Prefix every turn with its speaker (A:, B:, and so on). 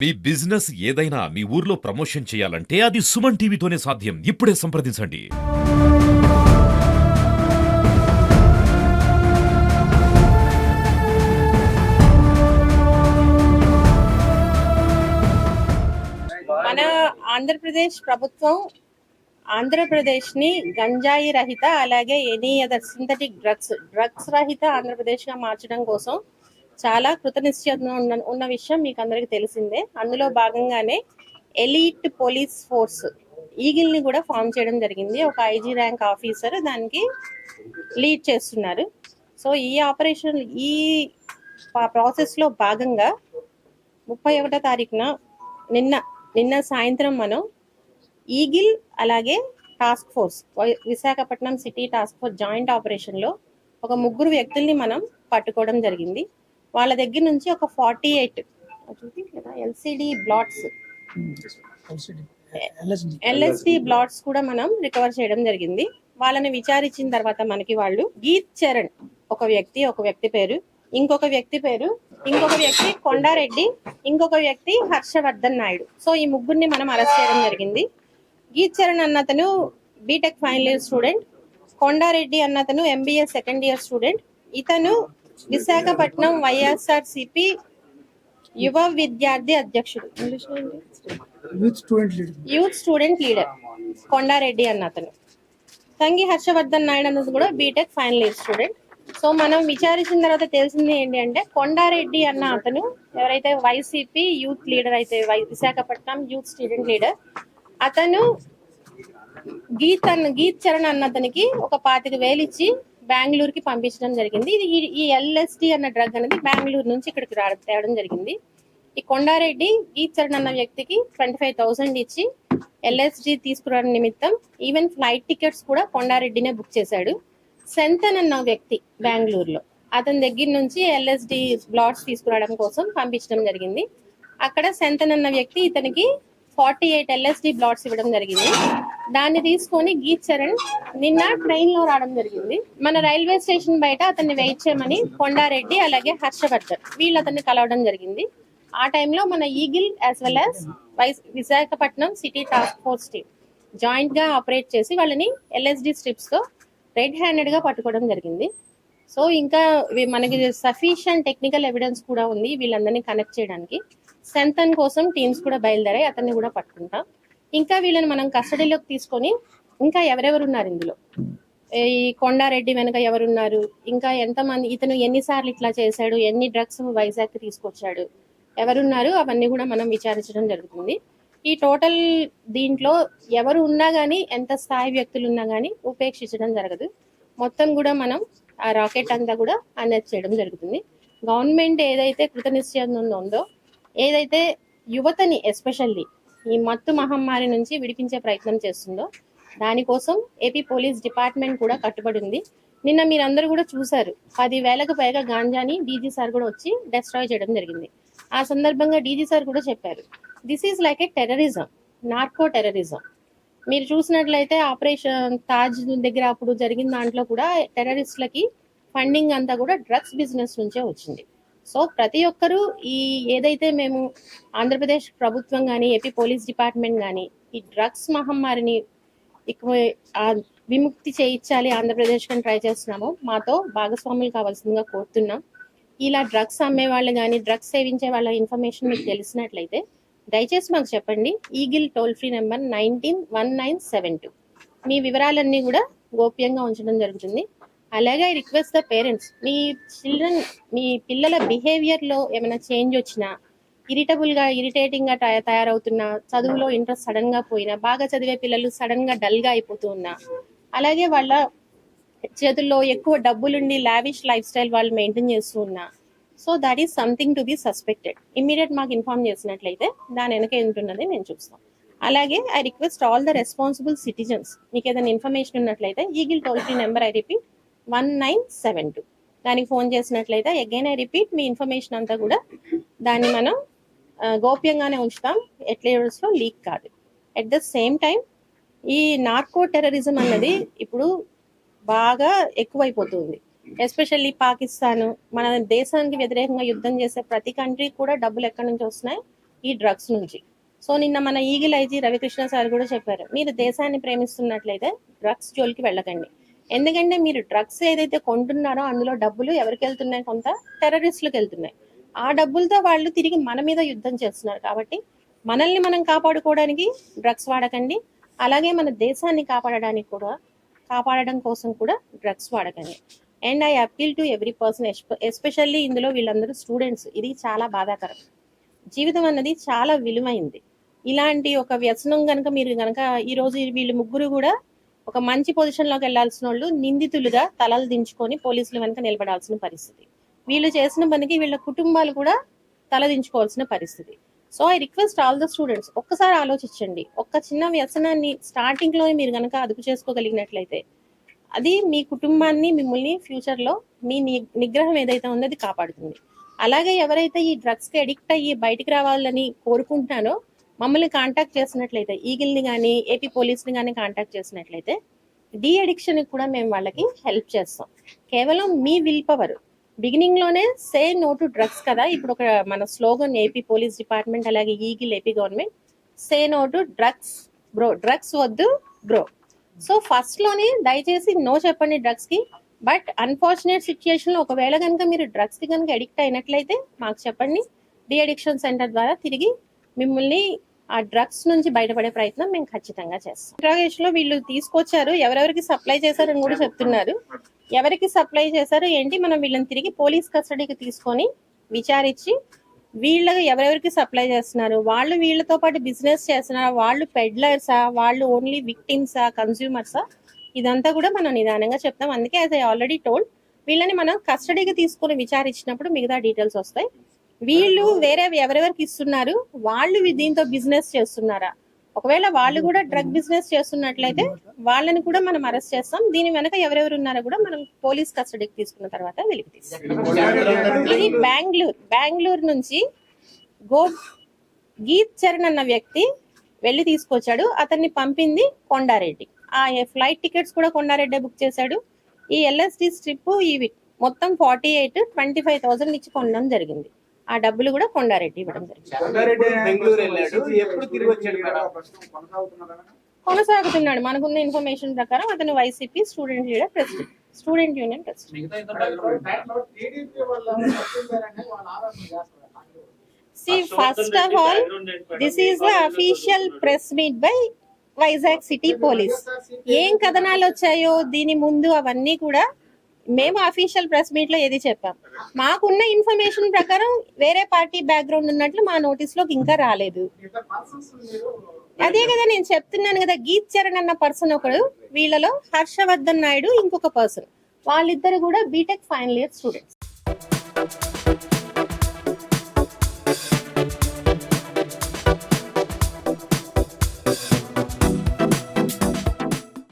A: మీ business ఏదైనా మీ ఊర్లో promotion చేయాలంటే అది సుమన్ టీవీతోనే సాధ్యం. ఇప్పుడే సంప్రదించండి.
B: మన ఆంధ్రప్రదేశ్ ప్రభుత్వం ఆంధ్రప్రదేశ్ని గంజాయి రహిత అలాగే any other synthetic drugs drugs రహిత ఆంధ్రప్రదేశ్గా మార్చడం కోసం చాలా కృతనిశ్చయం ఉన్న ఉన్న విషయం మీకు అందరికీ తెలిసిందే. అందులో భాగంగానే ఎలీట్ పోలీస్ ఫోర్స్ ఈగిల్ని కూడా ఫామ్ చేయడం జరిగింది. ఒక ఐజీ ర్యాంక్ ఆఫీసర్ దానికి లీడ్ చేస్తున్నారు. సో ఈ ఆపరేషన్ ఈ ప్రాసెస్లో భాగంగా ముప్పై ఒకటో తారీఖున నిన్న నిన్న సాయంత్రం మనం ఈగిల్ అలాగే task force Visakhapatnam city task force joint ఆపరేషన్లో ఒక ముగ్గురు వ్యక్తుల్ని మనం పట్టుకోవడం జరిగింది. వాళ్ళ దగ్గర నుంచి ఒక forty eight LCD blots LSD blots కూడా మనం రికవర్ చేయడం జరిగింది. వాళ్ళని విచారించిన తర్వాత మనకి వాళ్ళు గీత్ చరణ్ ఒక వ్యక్తి ఒక వ్యక్తి పేరు ఇంకొక వ్యక్తి పేరు ఇంకొక వ్యక్తి కొండారెడ్డి ఇంకొక వ్యక్తి హర్షవర్ధన్ నాయుడు. సో ఈ ముగ్గురిని మనం అరెస్ట్ చేయడం జరిగింది. Geeth Charan అన్నతను BTech final year student Kondareddy అన్నతను MBA second year student ఇతను విశాఖపట్నం వైఎస్ఆర్ సిపి యువ విద్యార్థి అధ్యక్షుడు?
C: యూత్ స్టూడెంట్ లీడర్
B: కొండారెడ్డి అన్న అతను. తంగి హర్షవర్ధన్ నాయుడు అన్నది కూడా BTech final year student so మనం విచారించిన తర్వాత తెలిసింది ఏంటి అంటే కొండారెడ్డి అన్న అతను ఎవరైతే వైసీపీ యూత్ లీడర్ అయితే విశాఖపట్నం యూత్ స్టూడెంట్ లీడర్ అతను గీత్ అన్న గీత్ చరణ్ అన్న అతనికి ఒక పాతిక వేలు ఇచ్చి బెంగళూరుకి పంపించడం జరిగింది. ఇది ఈ- ఎల్ఎస్డి అన్న డ్రగ్ అనేది బెంగళూరు నుంచి ఇక్కడికి రా- తేవడం జరిగింది. ఈ కొండారెడ్డి ఈచరణ్ అన్న వ్యక్తికి ట్వంటీ ఫైవ్ థౌసండ్ ఇచ్చి ఎల్ఎస్డి తీసుకురావడం నిమిత్తం ఈవెన్ ఫ్లైట్ టికెట్స్ కూడా కొండారెడ్డినే బుక్ చేశాడు. సెంతన్ అన్న వ్యక్తి బెంగళూరులో. అతని దగ్గర నుంచి ఎల్ఎస్డి బ్లాట్స్ తీసుకురావడం కోసం పంపించడం జరిగింది. అక్కడ సెంతన్ అన్న వ్యక్తి ఇతనికి ఫార్టీ ఎయిట్ ఎల్ఎస్డి బ్లాట్స్ ఇవ్వడం జరిగింది. దాన్ని తీసుకొని గీత్ చరణ్ నిన్న ట్రైన్లో రావడం జరిగింది. మన రైల్వే స్టేషన్ బయట అతన్ని వెయిట్ చేయమని కొండారెడ్డి అలాగే హర్షవర్ధన్ వీళ్ళు అతన్ని కలవడం జరిగింది. ఆ టైంలో మన Eagle as well as wise Visakhapatnam city task force team జాయింట్గా operate చేసి వాళ్ళని ఎల్ఎస్డి స్ట్రిప్స్తో రెడ్ హ్యాండెడ్గా పట్టుకోవడం జరిగింది. సో ఇంకా మనకి సఫిషియంట్ టెక్నికల్ ఎవిడెన్స్ కూడా ఉంది వీళ్ళందరినీ కనెక్ట్ చేయడానికి. సెంతన్ కోసం టీమ్స్ కూడా బయలుదేరాయి అతన్ని కూడా పట్టుకుంటాం. ఇంకా వీళ్ళని మనం కస్టడీలోకి తీసుకొని ఇంకా ఎవరెవరు ఉన్నారు ఇందులో? ఈ కొండారెడ్డి వెనక ఎవరున్నారు? ఇంకా ఎంతమంది ఇతను ఎన్నిసార్లు ఇట్లా చేశాడు? ఎన్ని డ్రగ్స్ వైజాగ్ తీసుకొచ్చాడు? ఎవరున్నారు? అవన్నీ కూడా మనం విచారించడం జరుగుతుంది. ఈ టోటల్ దీంట్లో ఎవరు ఉన్నా కానీ ఎంత స్థాయి వ్యక్తులు ఉన్నా కానీ ఉపేక్షించడం జరగదు. మొత్తం కూడా మనం ఆ రాకెట్ అంతా కూడా అనౌన్స్ చేయడం జరుగుతుంది. గవర్నమెంట్ ఏదైతే కృతనిశ్చయం ఉందో ఏదైతే యువతని ఎస్పెషల్లీ ఈ మత్తు మహమ్మారి నుంచి విడిపించే ప్రయత్నం చేస్తుందో దానికోసం ఏపీ పోలీస్ డిపార్ట్మెంట్ కూడా కట్టుబడి ఉంది. నిన్న మీరందరూ కూడా చూశారు. పది వేలకు పైగా గాంజాని డీజీ సార్ కూడా వచ్చి డెస్ట్రాయ్ చేయడం జరిగింది. ఆ సందర్భంగా డీజీ సార్ కూడా చెప్పారు. This is like a terrorism narco terrorism మీరు చూసినట్లయితే ఆపరేషన్ తాజ్ దగ్గర అప్పుడు జరిగిన దాంట్లో కూడా టెర్రరిస్టులకి ఫండింగ్ అంతా కూడా డ్రగ్స్ బిజినెస్ నుంచే వచ్చింది. సో ప్రతి ఒక్కరూ ఈ ఏదైతే మేము ఆంధ్రప్రదేశ్ ప్రభుత్వం కానీ ఏపీ పోలీస్ డిపార్ట్మెంట్ కానీ ఈ డ్రగ్స్ మహమ్మారిని ఎక్కువ విముక్తి చేయించాలి ఆంధ్రప్రదేశ్ కానీ ట్రై చేస్తున్నాము. మాతో భాగస్వాములు కావాల్సిందిగా కోరుతున్నాం. ఇలా డ్రగ్స్ అమ్మే వాళ్ళు కానీ డ్రగ్స్ సేవించే వాళ్ళ ఇన్ఫర్మేషన్ మీకు తెలిసినట్లయితే దయచేసి మాకు చెప్పండి. Eagle toll free number nineteen one nine seven two. మీ వివరాలన్నీ కూడా గోప్యంగా ఉంచడం జరుగుతుంది. అలాగే ఐ రిక్వెస్ట్ ద పేరెంట్స్ మీ చిల్డ్రన్ మీ పిల్లల బిహేవియర్లో ఏమైనా చేంజ్ వచ్చినా ఇరిటబుల్గా ఇరిటేటింగ్గా ఇరిటేటింగ్గా తయ- తయారవుతున్నా చదువులో ఇంట్రెస్ట్ సడన్గా పోయినా బాగా చదివే పిల్లలు సడన్గా డల్గా అయిపోతూ ఉన్నా అలాగే వాళ్ళ చేతుల్లో ఎక్కువ డబ్బులుండి లావిష్ లైఫ్ స్టైల్ వాళ్ళు మెయింటైన్ చేస్తూ ఉన్నా so that is something to be suspected immediate మాకు ఇన్ఫార్మ్ చేసినట్లయితే దాని వెనక ఏంటున్నది మేము చూస్తాం. అలాగే I request all the responsible citizens మీకు ఏదైనా ఇన్ఫర్మేషన్ ఉన్నట్లయితే Eagle toll free number I repeat one nine seven two దానికి ఫోన్ చేసినట్లయితే అగైన్ ఐ రిపీట్ మీ ఇన్ఫర్మేషన్ అంతా కూడా దాన్ని మనం గోప్యంగానే ఉంచుతాం. ఎట్లా లీక్ కాదు అట్ ద సేమ్ టైం ఈ నార్కో టెర్రరిజం అన్నది ఇప్పుడు బాగా ఎక్కువైపోతుంది. ఎస్పెషల్లీ పాకిస్తాన్ మన దేశానికి వ్యతిరేకంగా యుద్ధం చేసే ప్రతి కంట్రీ కూడా డబ్బులు ఎక్కడి నుంచి వస్తున్నాయి? ఈ డ్రగ్స్ నుంచి. సో నిన్న మన ఈగిల్ ఐజీ రవికృష్ణ సార్ కూడా చెప్పారు. మీరు దేశాన్ని ప్రేమిస్తున్నట్లయితే డ్రగ్స్ జోలికి వెళ్ళకండి. ఎందుకంటే మీరు డ్రగ్స్ ఏదైతే కొంటున్నారో అందులో డబ్బులు ఎవరికి వెళ్తున్నాయి? కొంత టెర్రరిస్టులకు వెళ్తున్నాయి. ఆ డబ్బులతో వాళ్ళు తిరిగి మన మీద యుద్ధం చేస్తున్నారు కాబట్టి మనల్ని మనం కాపాడుకోవడానికి డ్రగ్స్ వాడకండి. అలాగే మన దేశాన్ని కాపాడడానికి కూడా కాపాడడం కోసం కూడా drugs వాడకండి. And I appeal to every person especially ఇందులో వీళ్ళందరూ స్టూడెంట్స్ ఇది చాలా బాధాకరం. జీవితం అన్నది చాలా విలువైంది. ఇలాంటి ఒక వ్యసనం కనుక మీరు కనుక ఈ రోజు వీళ్ళు ముగ్గురు కూడా ఒక మంచి పొజిషన్లోకి వెళ్ళాల్సిన వాళ్ళు నిందితులుగా తలలు దించుకొని పోలీసుల వెనక నిలబడాల్సిన పరిస్థితి. వీళ్ళు చేసిన పనికి వీళ్ళ కుటుంబాలు కూడా తలదించుకోవాల్సిన పరిస్థితి. So I request all the students ఒక్కసారి ఆలోచించండి. ఒక్క చిన్న వ్యసనాన్ని స్టార్టింగ్లో మీరు కనుక అదుపు చేసుకోగలిగినట్లయితే అది మీ కుటుంబాన్ని మిమ్మల్ని ఫ్యూచర్లో మీ నిగ్రహం ఏదైతే ఉందో అది కాపాడుతుంది. అలాగే ఎవరైతే ఈ డ్రగ్స్కి అడిక్ట్ అయ్యి బయటికి రావాలని కోరుకుంటున్నానో మమ్మల్ని కాంటాక్ట్ చేసినట్లయితే ఈగిల్ని కానీ ఏపీ పోలీస్ని కానీ కాంటాక్ట్ చేసినట్లయితే డి అడిక్షన్కి కూడా మేము వాళ్ళకి హెల్ప్ చేస్తాం. కేవలం మీ విల్ పవర్ బిగినింగ్లోనే సే నో టు డ్రగ్స్ కదా. ఇప్పుడు ఒక మన స్లోగన్ ఏపీ పోలీస్ డిపార్ట్మెంట్ అలాగే Eagle AP government say no to drugs bro drugs వద్దు బ్రో సో ఫస్ట్లోనే దయచేసి నో చెప్పండి డ్రగ్స్కి బట్ అన్ఫార్చునేట్ సిచ్యుయేషన్లో ఒకవేళ కనుక మీరు డ్రగ్స్కి కనుక అడిక్ట్ అయినట్లయితే మాకు చెప్పండి. డి అడిక్షన్ సెంటర్ ద్వారా తిరిగి మిమ్మల్ని ఆ డ్రగ్స్ నుంచి బయటపడే ప్రయత్నం మేము ఖచ్చితంగా చేస్తాం. ఇంట్రాగేషన్లో వీళ్ళు తీసుకొచ్చారు ఎవరెవరికి సప్లై చేశారని కూడా చెప్తున్నారు. ఎవరికి సప్లై చేశారు ఏంటి మనం వీళ్ళని తిరిగి పోలీస్ కస్టడీకి తీసుకొని విచారించి వీళ్ళకి ఎవరెవరికి సప్లై చేస్తున్నారు వాళ్ళు వీళ్ళతో పాటు బిజినెస్ చేస్తున్నారా వాళ్ళు పెడ్లర్సా వాళ్ళు ఓన్లీ విక్టిమ్సా కన్స్యూమర్సా ఇదంతా కూడా మనం నిదానంగా చెప్తాం. అందుకే యాజ్ ఐ ఆల్రెడీ టోల్డ్ వీళ్ళని మనం కస్టడీకి తీసుకొని విచారించినప్పుడు మిగతా డీటెయిల్స్ వస్తాయి. వీళ్ళు వేరే ఎవరెవరికి ఇస్తున్నారు? వాళ్ళు దీంతో బిజినెస్ చేస్తున్నారా? ఒకవేళ వాళ్ళు కూడా డ్రగ్ బిజినెస్ చేస్తున్నట్లయితే వాళ్ళని కూడా మనం అరెస్ట్ చేస్తాం. దీని వెనక ఎవరెవరు ఉన్నారో కూడా మనం పోలీస్ కస్టడీకి తీసుకున్న తర్వాత వెలికి తీస్తాం. ఇది బెంగళూరు బెంగళూరు నుంచి గో గీత్ చరణ్ అన్న వ్యక్తి వెళ్ళి తీసుకొచ్చాడు. అతన్ని పంపింది కొండారెడ్డి. ఆ ఫ్లైట్ టికెట్స్ కూడా కొండారెడ్డి బుక్ చేశాడు. ఈ ఎల్ఎస్డి స్ట్రిప్ ఈ మొత్తం forty eight twenty five thousand ఇచ్చి కొనడం జరిగింది. ఆ డబ్బులు కూడా కొండారెడ్డి ఇవ్వడం జరిగింది.
D: కొండారెడ్డి బెంగళూరు వెళ్ళాడు. ఎప్పుడు తిరిగి వచ్చాడు మేడం?
B: కొనసాగుతున్నాడు. మనకున్న ఇన్ఫర్మేషన్ ప్రకారం అతను YCP student leader president student union president. See first of all this is the official press meet by Vizag city police ఏం కథనాలు వచ్చాయో దీని ముందు అవన్నీ కూడా మేము అఫీషియల్ ప్రెస్ మీట్లో ఏది చెప్పాం. మాకున్న ఇన్ఫర్మేషన్ ప్రకారం వేరే పార్టీ బ్యాక్గ్రౌండ్ ఉన్నట్లు మా నోటీస్లోకి ఇంకా రాలేదు. అదే కదా నేను చెప్తున్నాను కదా గీత్ చరణ్ అన్న పర్సన్ ఒకడు వీళ్ళలో హర్షవర్ధన్ నాయుడు ఇంకొక పర్సన్ వాళ్ళిద్దరు కూడా బీటెక్ ఫైనల్ ఇయర్ స్టూడెంట్స్